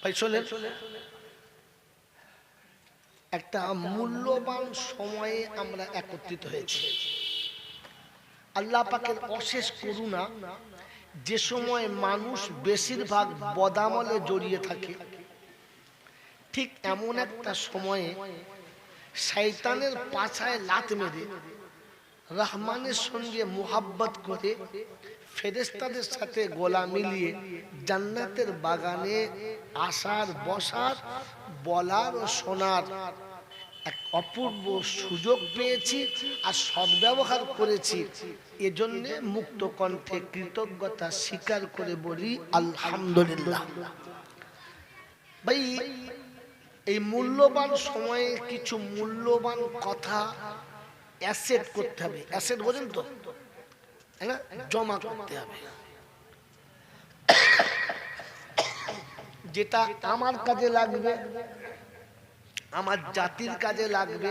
ভাই শোনেন। একটা মূল্যবান সময়ে আমরা একত্রিত হয়েছি। আল্লাহ পাকের অশেষ করুণা যে সময় মানুষ বেশিরভাগ বদামলে জড়িয়ে থাকে ঠিক এমন একটা সময়ে শয়তানের পাছায় লাত মেরে রহমানের সঙ্গে মোহাব্বত করে ফেরেস্তাদের সাথে গোলা মিলিয়ে জান্নাতের বাগানে আসার, বসার, বলার ও শোনার এক অপূর্ব সুযোগ পেয়েছি আর সদ্ব্যবহার করেছি। এজন্য মুক্ত কণ্ঠে কৃতজ্ঞতা স্বীকার করে বলি, আলহামদুলিল্লাহ। ভাই, এই মূল্যবান সময়ে কিছু মূল্যবান কথা অ্যাসেট করতে হবে। অ্যাসেট বোঝেন তো? জমা করতে হবে। যেটা আমার কাজে লাগবে, আমার জাতির কাজে লাগবে,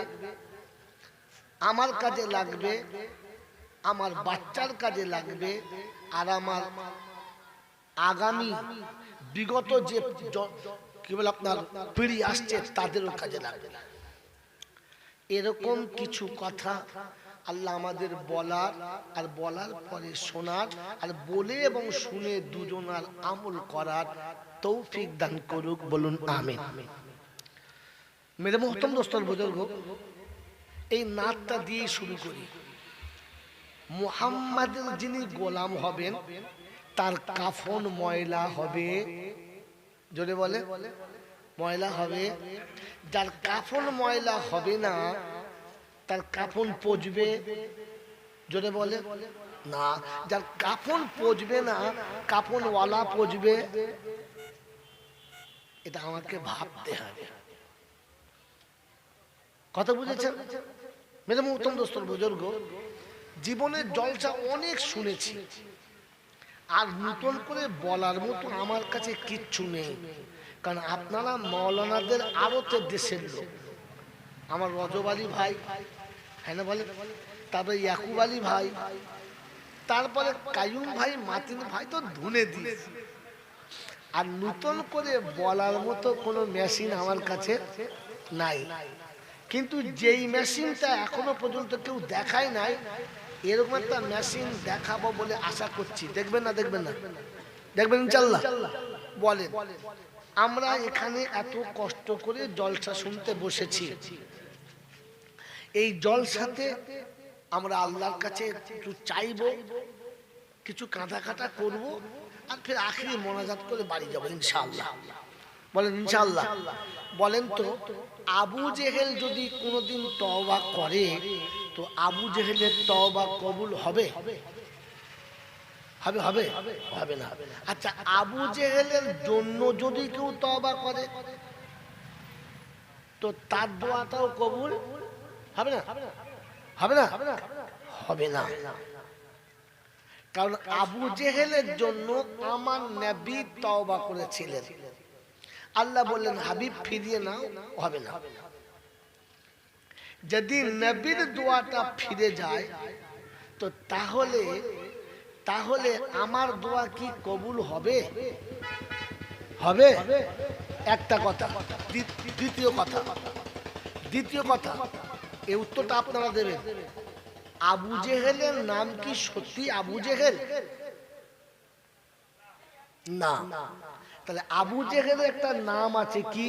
আমার কাজে লাগবে, আমার বাচ্চার কাজে লাগবে, আর আমার আগামী বিগত যে কি বলে আপনার, পিড়ি আসছে, তাদেরও কাজে লাগবে। এরকম কিছু কথা আল্লাহ আমাদের বলার আর বলার পরে শোনার আর বলে এবং শুনে দুজনার আমল করার তৌফিক দান করুক, বলুন আমিন। মেরে মহতম দোস্তর বুজুর্গ, এই নাচটা দিয়ে শুরু করি। মুহাম্মাদের যিনি গোলাম হবেন, তার কাফন ময়লা হবে। জোরে বলে। ময়লা হবে। যার কাফন ময়লা হবে না তার কাফন পচবে, জোরে বলে? না, যার কাপন পচবে না, কাফনওয়ালা পচবে। এটা আমাকে ভাবতে হবে। কথা বুঝেছেন? মেরে উত্তম দোস্তর বুজুর্গ, জীবনের জলসা অনেক শুনেছি। আর নতুন করে বলার মতো আমার কাছে কিচ্ছু নেই। কারণ আপনারা মৌলানাদের আরতে দেশের লোক। আমার রজব আলী ভাই হ্যাঁ বলে? তারপরে ইয়াকুব আলী ভাই, তারপরে কায়ুম ভাই, মাতিন ভাই তো ধুনে দিয়েছে। আর নতুন করে বলার মতো কোনো মেশিন আমার কাছে নাই। কিন্তু যেই মেশিনটা এখনও পর্যন্ত কেউ দেখায় নাই, এরকম একটা মেশিন দেখাবো বলে আশা করছি। দেখবেন না দেখবেন না? দেখবেন ইনশাল্লাহ বলেন, আমরা এখানে এত কষ্ট করে জলসা শুনতে বসেছি। এই জলসাতে আমরা আল্লাহর কাছে একটু চাইব, কিছু কাঁটা কাটা করব, আর ফের আখেরি মোনাজাত করে বাড়ি যাব ইনশাআল্লাহ। বলেন ইনশাআল্লাহ। বলেন তো, আবু জেহেল যদি কোনোদিন তওবা করে, তো আবু জেহেলের তওবা কবুল হবে? হবে হবে? হবে না। আচ্ছা আবু জেহেলের জন্য যদি কেউ তওবা করে, তো তার দোয়াটাও কবুল? হবে না? হবে না? হবে না। কারণ আবু জেহেলের জন্য আমার নবী তওবা করেছিলেন। আল্লাহ বললেন, হাবিব, ফিরিয়ে নাও, হবে না। যদি নবীর দোয়াটা ফিরে যায়, তো তাহলে তাহলে আমার দোয়া কি কবুল হবে? হবে? একটা কথা। দ্বি- দ্বিতীয় কথা। দ্বিতীয় কথা। এই উত্তরটা আপনারা দেবেন। আবু জেহেলের নাম কি সত্যি, আবু জেহেল? না। তাহলে আবু জেহেলের একটা নাম আছে কি?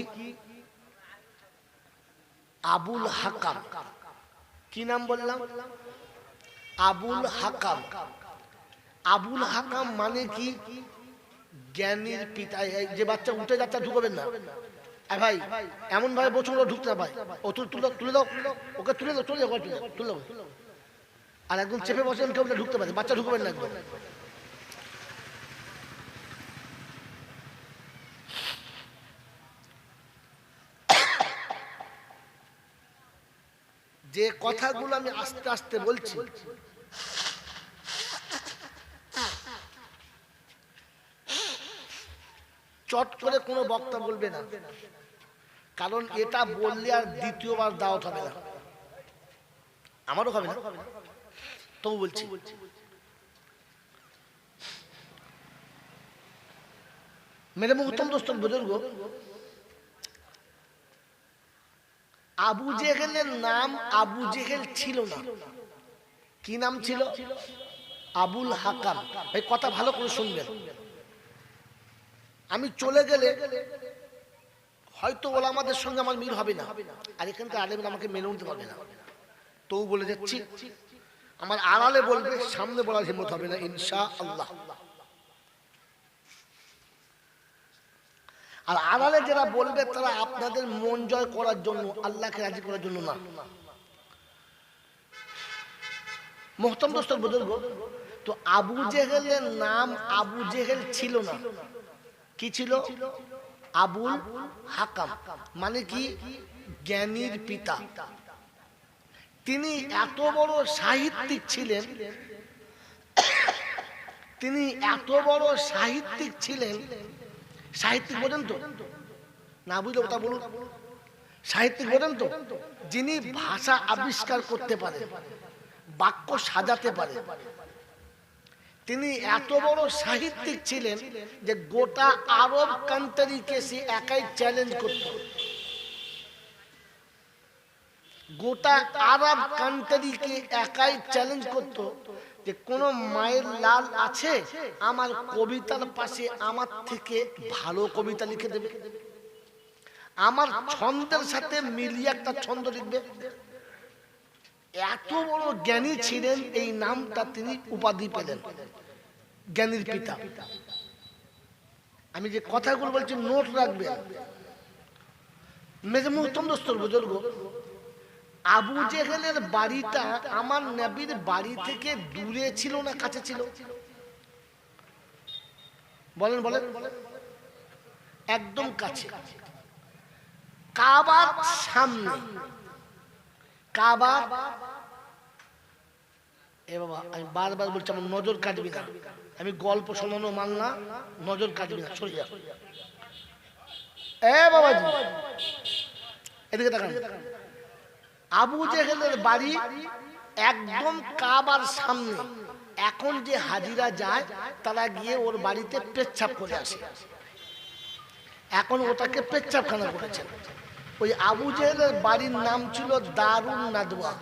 আবুল হাকাম। কি নাম বললাম? আবুল হাকাম। আবুল হাকাম মানে কি? জ্ঞানীর পিতা। যে বাচ্চা উঠে যাচ্ছে ঢুকবেন না। ভাই, এমন ভাবে বছর ঢুকতে না ভাই। ও তুলে তুলে দাও ওকে তুলে দাও তুলে দাও তুলে তুলে দাও। আর একদম চেপে বসেন কেউ ঢুকতে পারে, বাচ্চা ঢুকবেন না একদম। যে কথাগুলো আমি আস্তে আস্তে বলছি চট করে কোনো বক্তা বলবে না। কারণ এটা বললে আর দ্বিতীয়বার দাওয়াত হবে না। আমারও হবে না। তবু বলছি। মেরে মুহতম দোস্তর বুজুর্গ। আবু জেহেলের নাম আবু জেহেল ছিল না। কি নাম ছিল? আবুল হাকাম। এই কথা ভালো করে শুনবেন। আমি চলে গেলে হয়তো ওলা আমাদের সঙ্গে আমার মিল হবে না। আর এখানকার আলেমরা আমাকে মেনে নিতে পারবে না। তবু বলে যাচ্ছি আমার আড়ালে বলবে, সামনে বলার হিম্মত হবে না ইনশা আল্লাহ আর আড়ালে যারা বলবে, তারা আপনাদের মন জয় করার জন্য, আল্লাহকে রাজি করার জন্য না। মোহতম দোস্তর বুজুর্গ, তো আবু জেহেলের নাম আবু জেহেল ছিল না। কি ছিল? আবুল হাকাম। মানে কি? জ্ঞানীর পিতা। তিনি এত বড় সাহিত্যিক ছিলেন। তিনি এত বড় সাহিত্যিক ছিলেন। সাহিত্যিক বোঝেন তো। না বুঝলে ওটা বলুন। সাহিত্যিক বোঝেন তো। যিনি ভাষা আবিষ্কার করতে পারে বাক্য সাজাতে পারে তিনি এত বড় সাহিত্যিক ছিলেন যে গোটা আরব কান্ট্রিকে সে একাই চ্যালেঞ্জ করত। গোটা আরব কান্ট্রিকে একাই চ্যালেঞ্জ করত যে কোন মায়ের লাল আছে? আমার কবিতার পাশে আমার থেকে ভালো কবিতা লিখে দেবে। আমার ছন্দের সাথে মিলিয়ে একটা ছন্দ লিখবে। এত বড় জ্ঞানী ছিলেন এই নামটা তিনি উপাধি পেলেন। জ্ঞানীর পিতা। আমি যে কথাগুলো বলছি, নোট রাখবেন। মেজে মুহতম দোস্তর বুজুর্গ, আবু জেহেলের বাড়িটা আমার বাড়ি থেকে দূরে ছিল না কাছে ছিল? বলেন বলেন। একদম কাছে। কাবার সামনে। কাবা এ বাবা, আমি বারবার বলছি, আমার নজর কাটবি না। আমি গল্প শোনানো মাল না, নজর কাটবি না, সরে যা। এ এদিকে তাকান। আবু জেহেলের বাড়ি একদম কাবার সামনে। এখন যে হাজিরা যায়, তারা গিয়ে ওর বাড়িতে পেচ্ছাপ করে আসে। এখন ওটাকে পেচ্ছাপখানা করেছেন ওই আবু জেহেলের বাড়ির নাম ছিল দারুণ নাদুয়া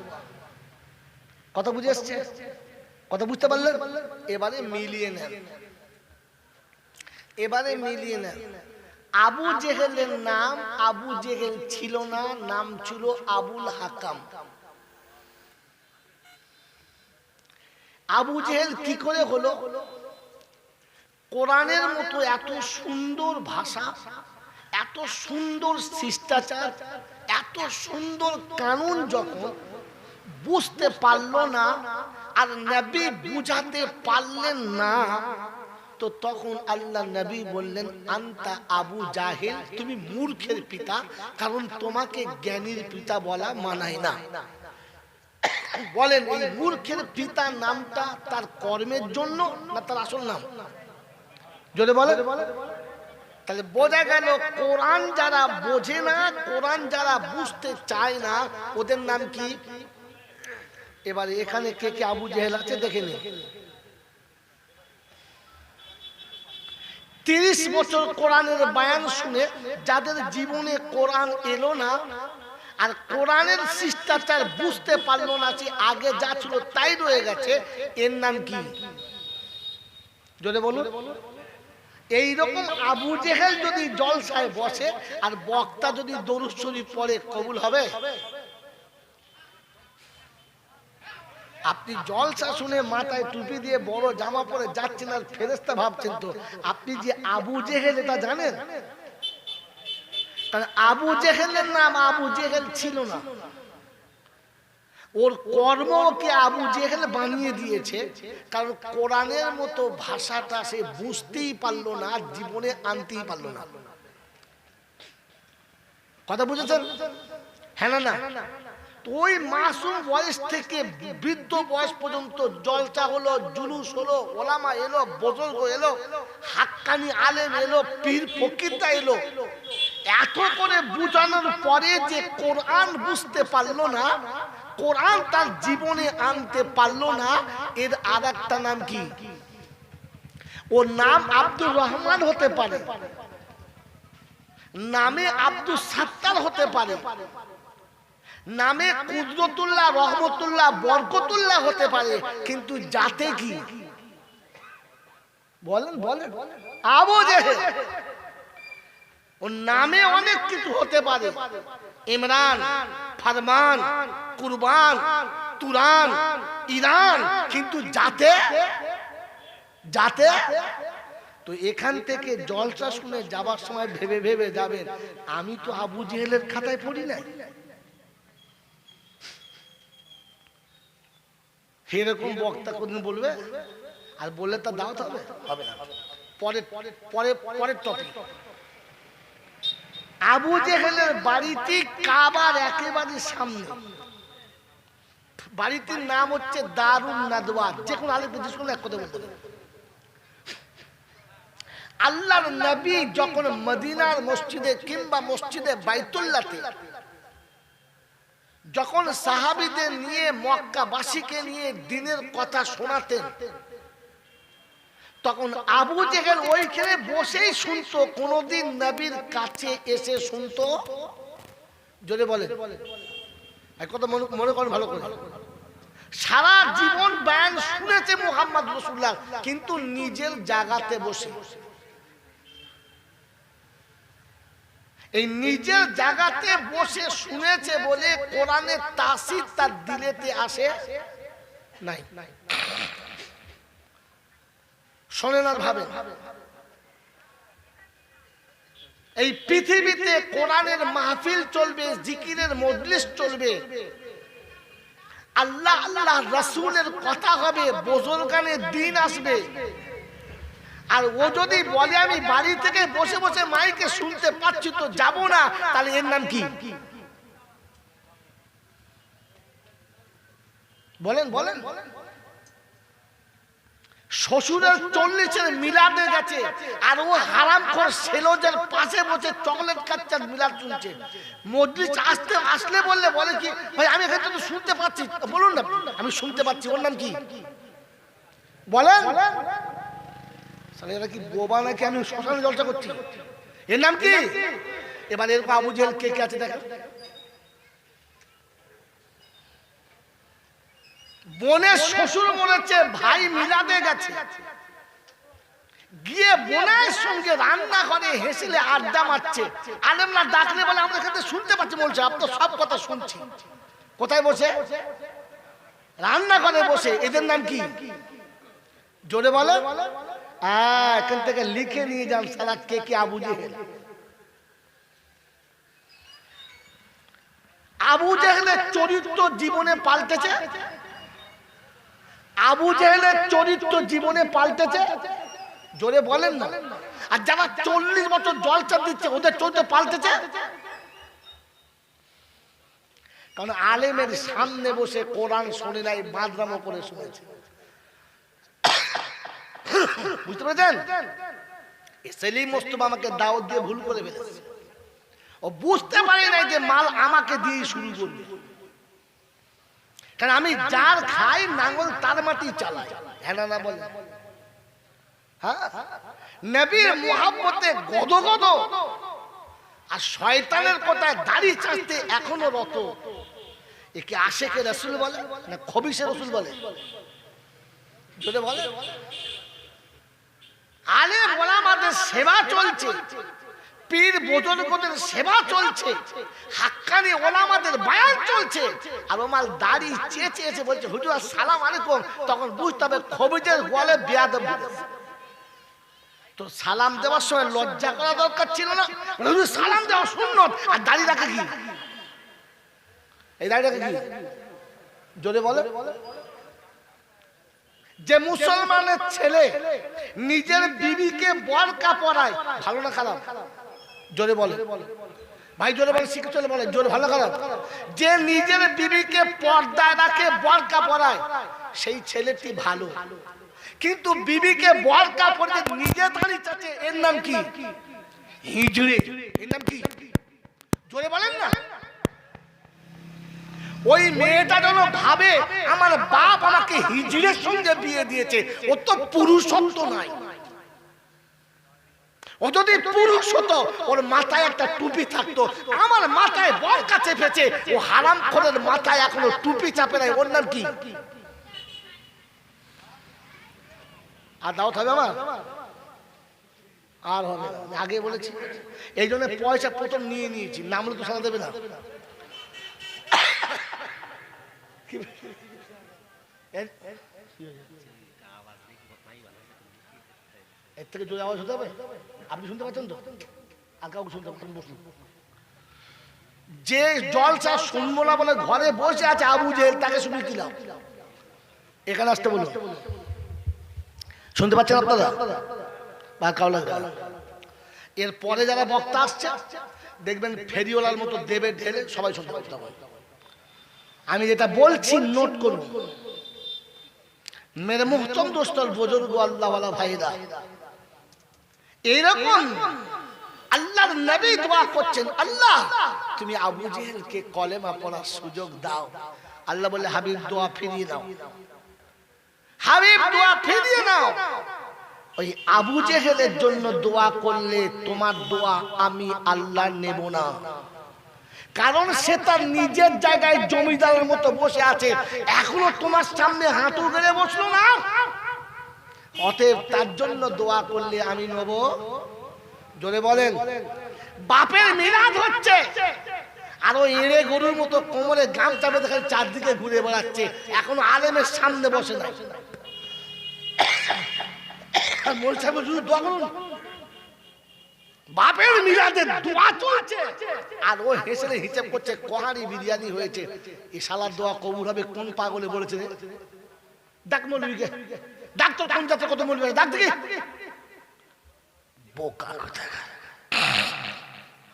কথা বুঝে এসছে? কথা বুঝতে পারলেন? এবারে মিলিয়ে নেন। এবারে মিলিয়ে নেন। আবু জেহেলের নাম আবু জেহেল ছিল না, নাম ছিল আবুল হাকাম। আবু জেহেল কি করে হলো? কোরআনের মতো এত সুন্দর ভাষা, এত সুন্দর শিষ্টাচার, এত সুন্দর কানুন যখন বুঝতে পারল না আর নবী বুঝাতে পারলেন না। তো তখন আল্লাহ নবী বললেন, আন্তা আবু জাহেল, তুমি মূর্খের পিতা, কারণ তোমাকে জ্ঞানীর পিতা বলা মানায় না। বলেন, এই মূর্খের পিতা নামটা তার কর্মের জন্য না তার আসল নাম? যদি বলে তাহলে বোঝা গেল, কোরআন যারা বোঝে না, কোরআন যারা বুঝতে চায় না, ওদের নাম কি? এবার এখানে কে কে আবু জেহেল আছে দেখে নিন। তিরিশ বছর কোরআনের বায়ান শুনে যাদের জীবনে কোরআন এলো না আর কোরআনের শিষ্টাচার বুঝতে পারল না যে আগে যা ছিল তাই রয়ে গেছে এর নাম কি? যদি বলুন। এইরকম আবু জেহেল যদি জলসায় বসে আর বক্তা যদি দরুদ শরীফ পড়ে কবুল হবে? আপনি জলসা শুনে মাথায় টুপি দিয়ে বড় জামা পরে যাচ্ছেন আর ফেরেস্তা ভাবছেন তো, আপনি যে আবু জেহেল, এটা জানেন? কারণ আবু জেহেলের নাম আবু জেহেল ছিল না। ওর কর্মকে আবু জেহেল বানিয়ে দিয়েছে, কারণ কোরআনের মতো ভাষাটা সে বুঝতেই পারল না, জীবনে আনতেই পারল না। কথা বুঝেছেন? হ্যাঁ না না? ওই মাসুম বয়স থেকে বৃদ্ধ বয়স পর্যন্ত জলচা হলো, জুলুস হলো, ওলামা এলো বজর্গ এলো, হাক্কানি আলেম এলো, পীর ফকিরটা এলো। এত করে বুঝানোর পরে যে কোরআন বুঝতে পারল না, কোরআন তার জীবনে আনতে পারল না, এর আর একটা নাম কি? ওর নাম আব্দুর রহমান হতে পারে। নামে আব্দুল সাত্তার হতে পারে। নামে কুদরতুল্লাহ, রহমতুল্লাহ, বরকতুল্লাহ হতে পারে, কিন্তু যাতে কি? বলেন বলেন। আবু জেহেল, ওর নামে অনেক কিছু হতে পারে। ইমরান, ফারমান, কুরবান, তুরান, ইরান, কিন্তু যাতে যাতে, তো এখান থেকে জলসা শুনে যাবার সময় ভেবে ভেবে যাবেন, আমি তো আবু জেহেলের খাতায় পড়ি নাই। সেরকম বক্তা কোনদিন বলবে? আর বললে তার দাওয়াত হবে? হবে না। পরে পরে টপিক আবু জেহেলের বাড়িতে কাবার একেবারে সামনে। বাড়িটির নাম হচ্ছে দারুণ নাদওয়া। যে কোনো আলিফ জিজ্ঞেস করলে এক কথা বলতে আল্লাহর নবী যখন মদিনার মসজিদে কিংবা মসজিদে বাইতুল্লাতে যখন সাহাবিদের নিয়ে মক্কাবাসীকে নিয়ে দিনের কথা শোনাতেন, তখন আবু জেহেল ওইখানে বসেই শুনতো, কোনদিন নবীর কাছে এসে শুনতো। জোরে বলে কথা মনে মনে করেন ভালো করে। সারা জীবন ব্যান শুনেছে মোহাম্মদ রসুল্লাহ কিন্তু নিজের জায়গাতে বসে বসে। এই নিজের জায়গাতে বসে শুনেছে বলে কোরআনের তাসির তার দিলেতে আসে? নাই। শোনেন আর ভাবে এই পৃথিবীতে কোরআনের মাহফিল চলবে, জিকিরের মজলিস চলবে। আল্লাহ আল্লাহ রসুলের কথা হবে, বোজরগানের দিন আসবে। আর ও যদি বলে আমি বাড়ি থেকে বসে বসে মাইকে শুনতে পাচ্ছি তো যাব না তাহলে এর নাম কি? বলেন বলেন। শ্বশুরের চল্লিশের মিলাদে গেছে আর ও হারাম কর সেলোজের পাশে বসে চকলেট আর মিলাদ শুনছে। মজলিস আসতে আসলে বললে বলে কি? ভাই আমি এখানে তো শুনতে পাচ্ছি। বলুন না আমি শুনতে পাচ্ছি। ওর নাম কি? বলেন। তাহলে এরা কি বোবা নাকি? আমি শ্মশানে জলসা করছি। এর নাম কি? এবার এরকম আবু জেল কে কে আছে দেখেন বোনের শ্বশুর বলেছে ভাই মিলাদে গেছে। গিয়ে বোনের সঙ্গে রান্না করে হেসিলে আড্ডা মারছে। আলেমরা ডাকলে বলে, আমরা এখানে শুনতে পাচ্ছি, বলছে আপনার সব কথা শুনছি। কোথায় বসে? রান্না করে বসে। এদের নাম কি? জোরে বলে। হ্যাঁ এখান থেকে লিখে নিয়ে যান সারা কে কে আবু জেহেল? আবু জেহেলের চরিত্র জীবনে পাল্টেছে? আবু জেহেলের চরিত্র জীবনে পাল্টেছে? জোরে বলেন না। আর যারা চল্লিশ বছর জলচা দিচ্ছে, ওদের চরিত্র পাল্টেছে? কারণ আলেমের সামনে বসে কোরআন শোনে নাই বাদরামো করে শুনেছে। বুঝতে পেরেছেন? সেলিম মোস্তফা আমাকে দাওয়াত দিয়ে ভুল করে ফেলেছে। ও বুঝতে পারি নাই যে মাল আমাকে দিয়ে শুরু করবে। কারণ আমি যার খাই নাঙ্গল তার মাটি চালাই। হ্যাঁ না বলে হ্যাঁ? নবীর মোহাম্মতে গদ গদ আর শয়তানের কথায় দাড়ি চাঁচতে এখনও রত। একে আশেকে রসুল বলে না খবিসে রসুল বলে? যদি বলে আলে ওলামাদের সেবা চলছে। পীর বুজুর্গদের সেবা চলছে। হাক্কানি ওলামাদের বায়ান চলছে। আর ওমাল দাড়ি চেয়ে চেয়েছে বলছে, হুজুর সালাম আলাইকুম। তখন বুঝতে হবে খবিজের বলে বিয়াদব। তো সালাম দেওয়ার সময় লজ্জা করা দরকার ছিল না? হুজুর, সালাম দেওয়া শূন্য আর দাড়ি রাখা কি? এই দাড়ি রাখা কি? জোরে বলে। যে মুসলমানের ছেলে নিজের বিবিকে বরকা পরায়, ভালো না খারাপ? জোরে বলে ভাই, জোরে বলে শিখে চলে বলে জোরে, ভালো খারাপ? যে নিজের বিবিকে পর্দায় রাখে, বরকা পরায়, সেই ছেলেটি ভালো। কিন্তু বিবিকে বরকা পরে নিজে দাঁড়িয়ে চাচ্ছে, এর নাম কি? হিজড়ে। এর নাম কি? জোরে বলেন না। ওই মেয়েটা যেন ভাবে, আমার বাপ আমাকে হিজড়ের সঙ্গে বিয়ে দিয়েছে। ও তো পুরুষত্ব নাই। ও যদি পুরুষ হতো, ওর মাথায় একটা টুপি থাকতো। আমার মাথায় বরকা চেপেছে। ও হারাম খোরের মাথায় এখনও টুপি চাপে নাই। ওর নাম কি? আর দাও হবে আমার? আর হবে আগে বলেছি। এই জন্য পয়সা প্রথম নিয়ে নিয়েছি। নামলে তো সারা দেবে না। এর- থেকে জোরে আওয়াজ হতে হবে? আপনি শুনতে পাচ্ছেন তো? আর কাউকে শুনতে পাচ্ছেন বসুন। যে জলসা শুনব না বলে ঘরে বসে আছে আবু জেল তাকে শুনে কি লাভ? এখানে আসতে বলুন। শুনতে পাচ্ছেন আপনারা? বা কাউ লাগবে এর পরে যারা বক্তা আসছে, দেখবেন ফেরিওয়ালার মতো দেবে ঢেলে সবাই শুনতে পাচ্ছে। আমি যেটা বলছি নোট করুন। মেরে মুহতম দোস্তর বুজুর্গ আল্লাহওয়ালা ভাইরা। এইরকম আল্লাহর নবী দোয়া করছেন, আল্লাহ, তুমি আবু জেহেলকে কলেমা পড়ার সুযোগ দাও। আল্লাহ বলে, হাবিব দোয়া ফিরিয়ে দাও। হাবিব দোয়া ফিরিয়ে নাও। ওই আবু জেহেলের জন্য দোয়া করলে তোমার দোয়া আমি আল্লাহ নেব না। কারণ সে তার নিজের জায়গায় জমিদারের মতো বসে আছে। এখনও তোমার সামনে হাঁটু গেড়ে বসল না? অতএব তার জন্য দোয়া করলে আমি নেব। জোরে বলেন। বাপের মিরাজ হচ্ছে। আর এড়ে গরুর মতো কোমরে গামছা বেঁধে খালি চারদিকে ঘুরে বেড়াচ্ছে। এখন আলেমের সামনে বসে নাই। মোল সাহেব শুধু দোয়া করুন। বাপের মিলাদে দোয়া চলছে। আর ও হেসেলে হিসেব করছে কহারি বিরিয়ানি হয়েছে। এই শালার দোয়া কবুল হবে কোন পাগলে বলেছে ডাক মৌলবীকে ডাক তোর কোন জাতের কত মৌলবী ডাক দেখি। বোকা কোথাকার।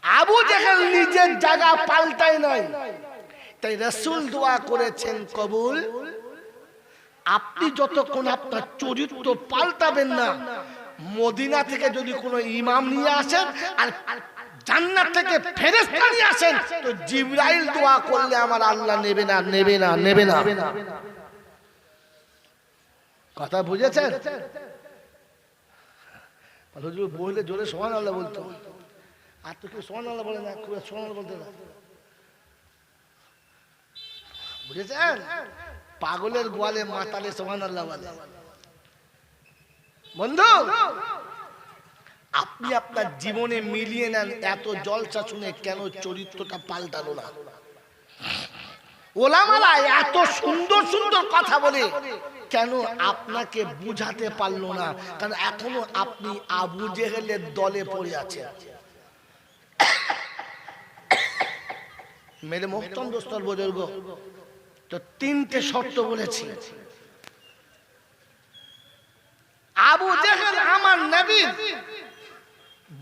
আবু জাহেল নিজের জায়গা পাল্টায় নাই। তাই রসুল দোয়া করেছেন কবুল। আপনি যতক্ষণ আপনার চরিত্র পাল্টাবেন না মদিনা থেকে যদি কোনো ইমাম নিয়ে আসেন আর জান্নাত থেকে ফেরেশতা নিয়ে আসেন, তো জিবরাইল দোয়া করলে আমার আল্লাহ নেবে না নেবে না নেবে না। কথা বুঝেছেন? হুজুর বললে জোরে সোহান আল্লাহ বলতো। আর তো কেউ সোহান আল্লাহ বলে না, খুব সোহান বলতে না। বুঝেছেন? পাগলের গোয়ালে মাতালে সোহান আল্লাহ বলে। বন্ধু, আপনি আপনার জীবনে মিলিয়ে নেন এত জলসা শুনে কেন চরিত্রটা পাল্টালো না? ওলামারা এত সুন্দর সুন্দর কথা বলে কেন আপনাকে বুঝাতে পারল না? কারণ এখনও আপনি আবু জেহেলের দলে পড়ে আছেন। মেরে মোহতম দোস্তর বুজুর্গ, তো তিনটে শর্ত বলেছি। আবু জেহেল আমার নবীর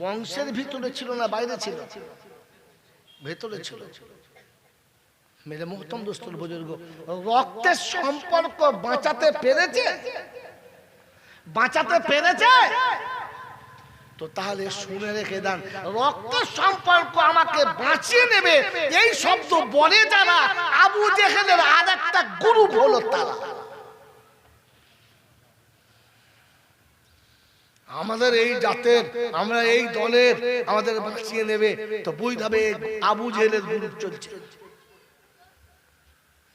বংশের ভিতরে ছিল না বাইরে ছিল। ভেতরে ছিল। মেরে মোহতম দোস্তর বুজুর্গ রক্তের সম্পর্ক বাঁচাতে পেরেছে? বাঁচাতে পেরেছে? তো তাহলে শুনে রেখে দেন রক্তের সম্পর্ক আমাকে বাঁচিয়ে নেবে। এই শব্দ বলে যারা আবু জেহেলের আর একটা গুরু হলো তারা। আমাদের এই জাতের, আমরা এই দলের আমাদের বাঁচিয়ে নেবে। তো বুঝতে হবে আবু জেলের গ্রুপ চলছে।